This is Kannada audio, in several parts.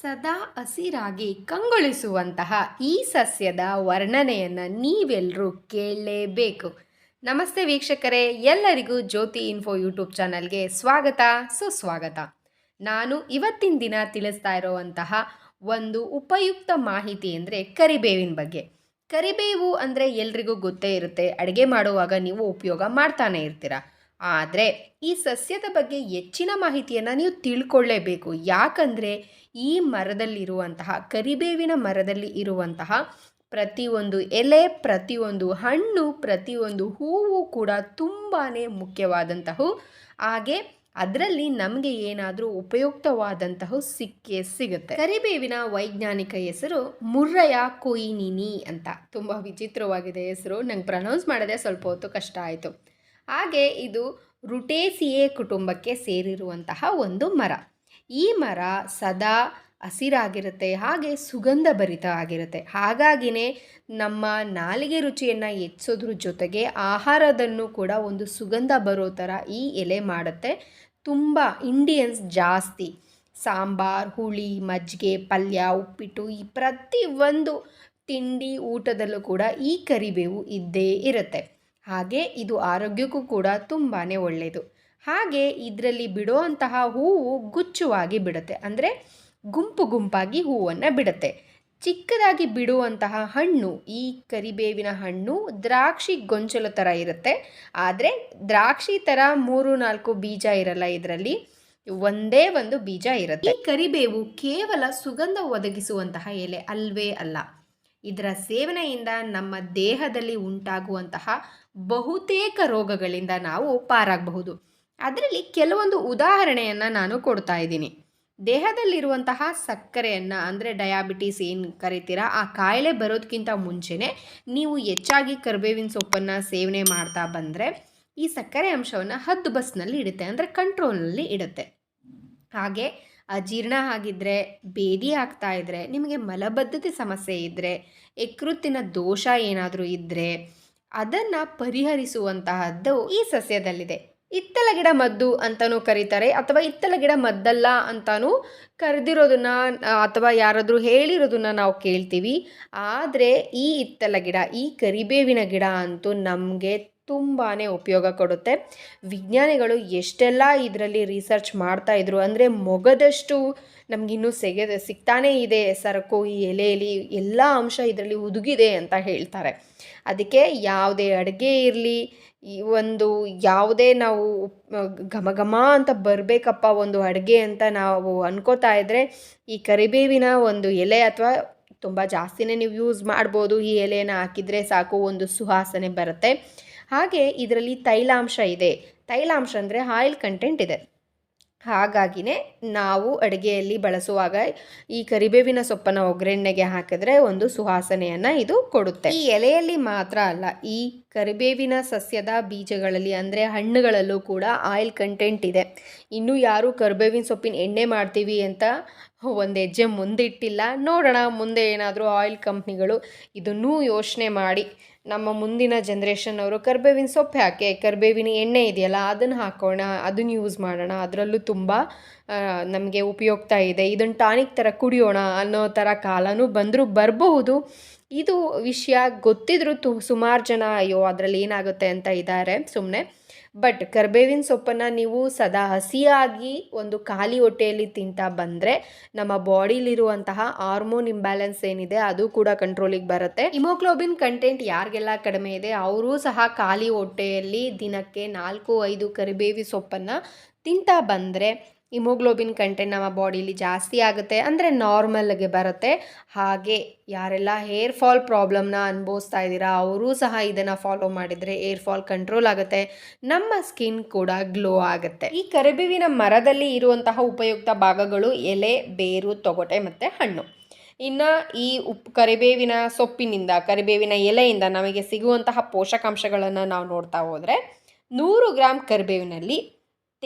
ಸದಾ ಹಸಿರಾಗಿ ಕಂಗೊಳಿಸುವಂತಹ ಈ ಸಸ್ಯದ ವರ್ಣನೆಯನ್ನು ನೀವೆಲ್ಲರೂ ಕೇಳಲೇಬೇಕು. ನಮಸ್ತೆ ವೀಕ್ಷಕರೇ, ಎಲ್ಲರಿಗೂ ಜ್ಯೋತಿ ಇನ್ಫೋ ಯೂಟ್ಯೂಬ್ ಚಾನಲ್ಗೆ ಸ್ವಾಗತ, ಸುಸ್ವಾಗತ. ನಾನು ಇವತ್ತಿನ ದಿನ ತಿಳಿಸ್ತಾ ಇರುವಂತಹ ಒಂದು ಉಪಯುಕ್ತ ಮಾಹಿತಿ ಅಂದರೆ ಕರಿಬೇವಿನ ಬಗ್ಗೆ. ಕರಿಬೇವು ಅಂದರೆ ಎಲ್ರಿಗೂ ಗೊತ್ತೇ ಇರುತ್ತೆ, ಅಡುಗೆ ಮಾಡುವಾಗ ನೀವು ಉಪಯೋಗ ಮಾಡ್ತಾನೆ ಇರ್ತೀರ. ಆದರೆ ಈ ಸಸ್ಯದ ಬಗ್ಗೆ ಹೆಚ್ಚಿನ ಮಾಹಿತಿಯನ್ನು ನೀವು ತಿಳ್ಕೊಳ್ಳೇಬೇಕು. ಯಾಕಂದರೆ ಈ ಮರದಲ್ಲಿರುವಂತಹ, ಕರಿಬೇವಿನ ಮರದಲ್ಲಿ ಇರುವಂತಹ ಪ್ರತಿಯೊಂದು ಎಲೆ, ಪ್ರತಿಯೊಂದು ಹಣ್ಣು, ಪ್ರತಿಯೊಂದು ಹೂವು ಕೂಡ ತುಂಬಾ ಮುಖ್ಯವಾದಂತಹ ಹಾಗೆ ಅದರಲ್ಲಿ ನಮಗೆ ಏನಾದರೂ ಉಪಯುಕ್ತವಾದಂತಹ ಸಿಕ್ಕೇ ಸಿಗುತ್ತೆ. ಕರಿಬೇವಿನ ವೈಜ್ಞಾನಿಕ ಹೆಸರು ಮುರ್ರಯ ಕೊಯಿನಿನಿ ಅಂತ. ತುಂಬ ವಿಚಿತ್ರವಾಗಿದೆ ಹೆಸರು. ನಂಗೆ ಪ್ರನೌನ್ಸ್ ಮಾಡೋದೇ ಸ್ವಲ್ಪ ಹೊತ್ತು ಕಷ್ಟ ಆಯಿತು. ಹಾಗೆ ಇದು ರುಟೇಸಿಯೇ ಕುಟುಂಬಕ್ಕೆ ಸೇರಿರುವಂತಹ ಒಂದು ಮರ. ಈ ಮರ ಸದಾ ಹಸಿರಾಗಿರುತ್ತೆ, ಹಾಗೆ ಸುಗಂಧ ಭರಿತ ಆಗಿರುತ್ತೆ. ಹಾಗಾಗಿನೇ ನಮ್ಮ ನಾಲಿಗೆ ರುಚಿಯನ್ನು ಹೆಚ್ಚೋದ್ರ ಜೊತೆಗೆ ಆಹಾರದನ್ನು ಕೂಡ ಒಂದು ಸುಗಂಧ ಬರೋ ಥರ ಈ ಎಲೆ ಮಾಡುತ್ತೆ. ತುಂಬ ಇಂಡಿಯನ್ಸ್ ಜಾಸ್ತಿ. ಸಾಂಬಾರ್, ಹುಳಿ, ಮಜ್ಜಿಗೆ, ಪಲ್ಯ, ಉಪ್ಪಿಟ್ಟು ಈ ಪ್ರತಿಯೊಂದು ತಿಂಡಿ ಊಟದಲ್ಲೂ ಕೂಡ ಈ ಕರಿಬೇವು ಇದ್ದೇ ಇರುತ್ತೆ. ಹಾಗೆ ಇದು ಆರೋಗ್ಯಕ್ಕೂ ಕೂಡ ತುಂಬಾ ಒಳ್ಳೆಯದು ಹಾಗೆ ಇದರಲ್ಲಿ ಬಿಡುವಂತಹ ಹೂವು ಗುಚ್ಚುವಾಗಿ ಬಿಡುತ್ತೆ. ಅಂದರೆ ಗುಂಪು ಗುಂಪಾಗಿ ಹೂವನ್ನು ಬಿಡುತ್ತೆ. ಚಿಕ್ಕದಾಗಿ ಬಿಡುವಂತಹ ಹಣ್ಣು, ಈ ಕರಿಬೇವಿನ ಹಣ್ಣು ದ್ರಾಕ್ಷಿ ಗೊಂಚಲು ಥರ ಇರುತ್ತೆ. ಆದರೆ ದ್ರಾಕ್ಷಿ ಥರ ಮೂರು, ನಾಲ್ಕು ಬೀಜ ಇರಲ್ಲ ಇದರಲ್ಲಿ. ಒಂದೇ ಒಂದು ಬೀಜ ಇರುತ್ತೆ. ಈ ಕರಿಬೇವು ಕೇವಲ ಸುಗಂಧ ಒದಗಿಸುವಂತಹ ಎಲೆ ಅಲ್ವೇ ಅಲ್ಲ. ಇದರ ಸೇವನೆಯಿಂದ ನಮ್ಮ ದೇಹದಲ್ಲಿ ಉಂಟಾಗುವಂತಹ ಬಹುತೇಕ ರೋಗಗಳಿಂದ ನಾವು ಪಾರಾಗಬಹುದು. ಅದರಲ್ಲಿ ಕೆಲವೊಂದು ಉದಾಹರಣೆಯನ್ನು ನಾನು ಕೊಡ್ತಾ ಇದ್ದೀನಿ. ದೇಹದಲ್ಲಿರುವಂತಹ ಸಕ್ಕರೆಯನ್ನು ಅಂದರೆ ಡಯಾಬಿಟೀಸ್ ಏನು ಕರಿತೀರಾ, ಆ ಕಾಯಿಲೆ ಬರೋದಕ್ಕಿಂತ ಮುಂಚೆನೇ ನೀವು ಹೆಚ್ಚಾಗಿ ಕರ್ಬೇವಿನ ಸೊಪ್ಪನ್ನು ಸೇವನೆ ಮಾಡ್ತಾ ಬಂದರೆ ಈ ಸಕ್ಕರೆ ಅಂಶವನ್ನು ಹದ್ದು ಬಸ್ನಲ್ಲಿ ಇಡುತ್ತೆ, ಅಂದರೆ ಕಂಟ್ರೋಲ್ನಲ್ಲಿ ಇಡುತ್ತೆ. ಹಾಗೆ ಅಜೀರ್ಣ ಆಗಿದ್ದರೆ ಬೇದಿ ಆಗ್ತಾ ಇದ್ದರೆ ನಿಮಗೆ ಮಲಬದ್ಧತೆ ಸಮಸ್ಯೆ ಇದ್ದರೆ ಯಕೃತ್ತಿನ ದೋಷ ಏನಾದರೂ ಇದ್ದರೆ ಅದನ್ನು ಪರಿಹರಿಸುವಂತಹದ್ದು ಈ ಸಸ್ಯದಲ್ಲಿದೆ. ಇತ್ತಲ ಗಿಡ ಮದ್ದು ಅಂತಲೂ ಕರೀತಾರೆ, ಅಥವಾ ಇತ್ತಲ ಗಿಡ ಮದ್ದಲ್ಲ ಅಂತಲೂ ಕರೆದಿರೋದನ್ನ, ಅಥವಾ ಯಾರಾದರೂ ಹೇಳಿರೋದನ್ನ ನಾವು ಕೇಳ್ತೀವಿ. ಆದರೆ ಈ ಇತ್ತಲ ಗಿಡ, ಈ ಕರಿಬೇವಿನ ಗಿಡ ಅಂತೂ ನಮಗೆ ತುಂಬಾ ಉಪಯೋಗ ಕೊಡುತ್ತೆ. ವಿಜ್ಞಾನಿಗಳು ಎಷ್ಟೆಲ್ಲ ಇದರಲ್ಲಿ ರಿಸರ್ಚ್ ಮಾಡ್ತಾಯಿದ್ರು ಅಂದರೆ ಮೊಗದಷ್ಟು ನಮಗಿನ್ನೂ ಸೆಗೆ, ಸಿಗ್ತಾನೇ ಇದೆ ಸರಕು, ಈ ಎಲೆಯಲ್ಲಿ ಎಲ್ಲ ಅಂಶ ಇದರಲ್ಲಿ ಹುದುಗಿದೆ ಅಂತ ಹೇಳ್ತಾರೆ. ಅದಕ್ಕೆ ಯಾವುದೇ ಅಡುಗೆ ಇರಲಿ, ಈ ಒಂದು ಯಾವುದೇ ನಾವು ಘಮ ಘಮ ಅಂತ ಬರಬೇಕಪ್ಪ ಒಂದು ಅಡುಗೆ ಅಂತ ನಾವು ಅನ್ಕೋತಾ ಇದ್ದರೆ ಈ ಕರಿಬೇವಿನ ಒಂದು ಎಲೆ ಅಥವಾ ತುಂಬ ಜಾಸ್ತಿನೇ ನೀವು ಯೂಸ್ ಮಾಡ್ಬೋದು, ಈ ಎಲೆನ ಹಾಕಿದರೆ ಸಾಕು, ಒಂದು ಸುಹಾಸನೆ ಬರುತ್ತೆ. ಹಾಗೆ ಇದರಲ್ಲಿ ತೈಲಾಂಶ ಇದೆ. ತೈಲಾಂಶ ಅಂದರೆ ಆಯಿಲ್ ಕಂಟೆಂಟ್ ಇದೆ. ಹಾಗಾಗಿನೇ ನಾವು ಅಡುಗೆಯಲ್ಲಿ ಬಳಸುವಾಗ ಈ ಕರಿಬೇವಿನ ಸೊಪ್ಪನ್ನು ಒಗ್ಗರಣೆಗೆ ಹಾಕಿದ್ರೆ ಒಂದು ಸುವಾಸನೆಯನ್ನು ಇದು ಕೊಡುತ್ತೆ. ಈ ಎಲೆಯಲ್ಲಿ ಮಾತ್ರ ಅಲ್ಲ, ಈ ಕರಿಬೇವಿನ ಸಸ್ಯದ ಬೀಜಗಳಲ್ಲಿ ಅಂದರೆ ಹಣ್ಣುಗಳಲ್ಲೂ ಕೂಡ ಆಯಿಲ್ ಕಂಟೆಂಟ್ ಇದೆ. ಇನ್ನೂ ಯಾರೂ ಕರಿಬೇವಿನ ಸೊಪ್ಪಿನ ಎಣ್ಣೆ ಮಾಡ್ತೀವಿ ಅಂತ ಒಂದು ಹೆಜ್ಜೆ ಮುಂದಿಟ್ಟಿಲ್ಲ. ನೋಡೋಣ, ಮುಂದೆ ಏನಾದರೂ ಆಯಿಲ್ ಕಂಪ್ನಿಗಳು ಇದನ್ನೂ ಯೋಚನೆ ಮಾಡಿ. ನಮ್ಮ ಮುಂದಿನ ಜನ್ರೇಷನ್ ಅವರು ಕರಿಬೇವಿನ ಸೊಪ್ಪು ಹಾಕಿ ಕರಿಬೇವಿನ ಎಣ್ಣೆ ಇದೆಯಲ್ಲ, ಅದನ್ನು ಹಾಕೋಣ, ಅದನ್ನು ಯೂಸ್ ಮಾಡೋಣ. ಅದರಲ್ಲೂ ತುಂಬ ನಮಗೆ ಉಪಯುಕ್ತ ಇದೆ. ಇದನ್ನು ಟಾನಿಕ್ ಥರ ಕುಡಿಯೋಣ ಅನ್ನೋ ಥರ ಕಾಲನೂ ಬಂದರೂ ಬರಬಹುದು. ಇದು ವಿಷಯ ಗೊತ್ತಿದ್ರು ತು ಸುಮಾರು ಜನ ಅಯ್ಯೋ, ಅದರಲ್ಲಿ ಏನಾಗುತ್ತೆ ಅಂತ ಇದ್ದಾರೆ ಸುಮ್ಮನೆ ಬಟ್ ಕರ್ಬೇವಿನ ಸೊಪ್ಪನ್ನು ನೀವು ಸದಾ ಹಸಿಯಾಗಿ ಒಂದು ಖಾಲಿ ಹೊಟ್ಟೆಯಲ್ಲಿ ತಿಂತಾ ಬಂದರೆ ನಮ್ಮ ಬಾಡಿಲಿರುವಂತಹ ಹಾರ್ಮೋನ್ ಇಂಬ್ಯಾಲೆನ್ಸ್ ಏನಿದೆ ಅದು ಕೂಡ ಕಂಟ್ರೋಲಿಗೆ ಬರುತ್ತೆ. ಹಿಮೋಗ್ಲೋಬಿನ್ ಕಂಟೆಂಟ್ ಯಾರಿಗೆಲ್ಲ ಕಡಿಮೆ ಇದೆ, ಅವರೂ ಸಹ ಖಾಲಿ ಹೊಟ್ಟೆಯಲ್ಲಿ ದಿನಕ್ಕೆ ನಾಲ್ಕು, ಐದು ಕರಿಬೇವಿ ಸೊಪ್ಪನ್ನು ತಿಂತಾ ಬಂದರೆ ಇಮೋಗ್ಲೋಬಿನ್ ಕಂಟೆಂಟ್ ನಮ್ಮ ಬಾಡಿಲಿ ಜಾಸ್ತಿ ಆಗುತ್ತೆ. ಅಂದರೆ ನಾರ್ಮಲ್ಗೆ ಬರುತ್ತೆ. ಹಾಗೆ ಯಾರೆಲ್ಲ ಹೇರ್ ಫಾಲ್ ಪ್ರಾಬ್ಲಮ್ನ ಅನುಭವಿಸ್ತಾ ಇದ್ದೀರಾ, ಅವರೂ ಸಹ ಇದನ್ನು ಫಾಲೋ ಮಾಡಿದರೆ ಏರ್ ಫಾಲ್ ಕಂಟ್ರೋಲ್ ಆಗುತ್ತೆ. ನಮ್ಮ ಸ್ಕಿನ್ ಕೂಡ ಗ್ಲೋ ಆಗುತ್ತೆ. ಈ ಕರಿಬೇವಿನ ಮರದಲ್ಲಿ ಇರುವಂತಹ ಉಪಯುಕ್ತ ಭಾಗಗಳು ಎಲೆ, ಬೇರು, ತೊಗಟೆ ಮತ್ತು ಹಣ್ಣು. ಇನ್ನು ಈ ಉಪ್, ಕರಿಬೇವಿನ ಸೊಪ್ಪಿನಿಂದ, ಕರಿಬೇವಿನ ಎಲೆಯಿಂದ ನಮಗೆ ಸಿಗುವಂತಹ ಪೋಷಕಾಂಶಗಳನ್ನು ನಾವು ನೋಡ್ತಾ ಹೋದರೆ ನೂರು ಗ್ರಾಮ್ ಕರಿಬೇವಿನಲ್ಲಿ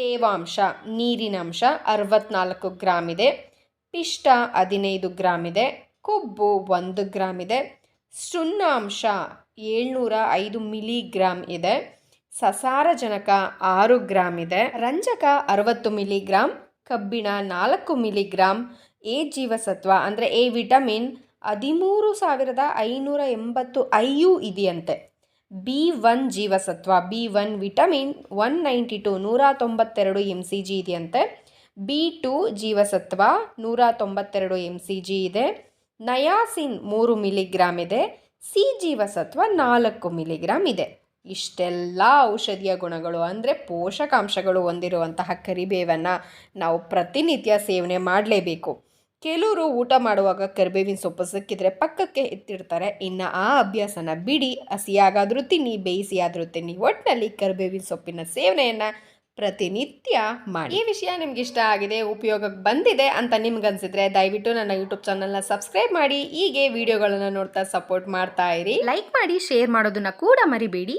ತೇವಾಂಶ ನೀರಿನಂಶ ಅರವತ್ನಾಲ್ಕು ಗ್ರಾಮ್ ಇದೆ. ಪಿಷ್ಟ ಹದಿನೈದು ಗ್ರಾಮ್ ಇದೆ. ಕೊಬ್ಬು ಒಂದು ಗ್ರಾಮ್ ಇದೆ. ಸುಣ್ಣಾಂಶ ಏಳ್ನೂರ ಐದು ಮಿಲಿಗ್ರಾಮ್ ಇದೆ. ಸಸಾರಜನಕ ಆರು ಗ್ರಾಮ್ ಇದೆ. ರಂಜಕ ಅರವತ್ತು ಮಿಲಿಗ್ರಾಮ್ ಕಬ್ಬಿಣ ನಾಲ್ಕು ಮಿಲಿಗ್ರಾಮ್ ಎ ಜೀವಸತ್ವ ಅಂದರೆ ಎ ವಿಟಮಿನ್ ಹದಿಮೂರು ಸಾವಿರದ ಐನೂರ ಎಂಬತ್ತು ಐಯೂ ಇದೆಯಂತೆ. ಬಿ ಒನ್ ಜೀವಸತ್ವ, B one vitamin, one ninety two ನೂರ ತೊಂಬತ್ತೆರಡು ಎಂ ಸಿ ಜಿ ಇದೆಯಂತೆ. ಬಿ ಟು ಜೀವಸತ್ವ, ನೂರ ತೊಂಬತ್ತೆರಡು ಎಂ ಸಿ ಜಿ ಇದೆ. ನಯಾಸಿನ್ ಮೂರು ಮಿಲಿಗ್ರಾಮ್ ಇದೆ. ಸಿ ಜೀವಸತ್ವ ನಾಲ್ಕು ಮಿಲಿಗ್ರಾಮ್ ಇದೆ. ಇಷ್ಟೆಲ್ಲ ಔಷಧೀಯ ಗುಣಗಳು ಅಂದರೆ ಪೋಷಕಾಂಶಗಳು ಹೊಂದಿರುವಂತಹ ಕರಿಬೇವನ್ನು ನಾವು ಪ್ರತಿನಿತ್ಯ ಸೇವನೆ ಮಾಡಲೇಬೇಕು. ಕೆಲವರು ಊಟ ಮಾಡುವಾಗ ಕರಿಬೇವಿನ ಸೊಪ್ಪು ಸಿಕ್ಕಿದ್ರೆ ಪಕ್ಕಕ್ಕೆ ಎತ್ತಿಡ್ತಾರೆ. ಇನ್ನು ಆ ಅಭ್ಯಾಸನ ಬಿಡಿ, ಹಸಿಯಾಗಾದರೂ ತಿನ್ನಿ, ಬೇಯಿಸಿಯಾದರೂ ತಿನ್ನಿ. ಒಟ್ಟಿನಲ್ಲಿ ಕರಿಬೇವಿನ ಸೊಪ್ಪಿನ ಸೇವನೆಯನ್ನು ಪ್ರತಿನಿತ್ಯ ಮಾಡಿ. ಈ ವಿಷಯ ನಿಮ್ಗೆ ಇಷ್ಟ ಆಗಿದೆ, ಉಪಯೋಗಕ್ಕೆ ಬಂದಿದೆ ಅಂತ ನಿಮ್ಗೆ ಅನ್ಸಿದ್ರೆ ದಯವಿಟ್ಟು ನನ್ನ ಯೂಟ್ಯೂಬ್ ಚಾನಲ್ನ ಸಬ್ಸ್ಕ್ರೈಬ್ ಮಾಡಿ. ಹೀಗೆ ವಿಡಿಯೋಗಳನ್ನು ನೋಡ್ತಾ ಸಪೋರ್ಟ್ ಮಾಡ್ತಾ ಇರಿ. ಲೈಕ್ ಮಾಡಿ, ಶೇರ್ ಮಾಡೋದನ್ನ ಕೂಡ ಮರಿಬೇಡಿ.